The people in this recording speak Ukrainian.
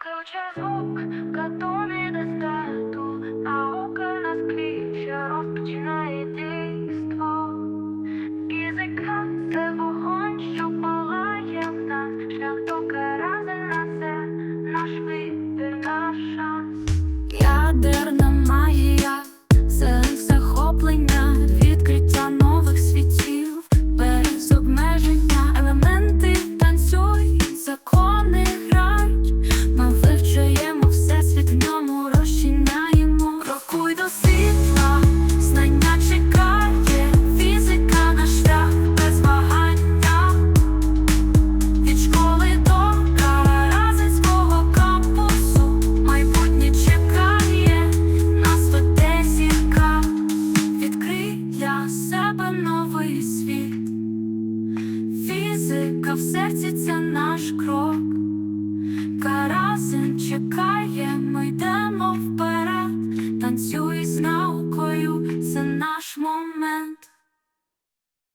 Включай звук, готові достату, а наука на скліче розпочинає дійство. Языка – це вогонь, що палає в нас, шлях до карази на це, наш вибір, наш шанс. Ядерна магія, Фізика в серці це наш крок. Карасин чекає, ми йдемо вперед. Танцюй з наукою, це наш момент.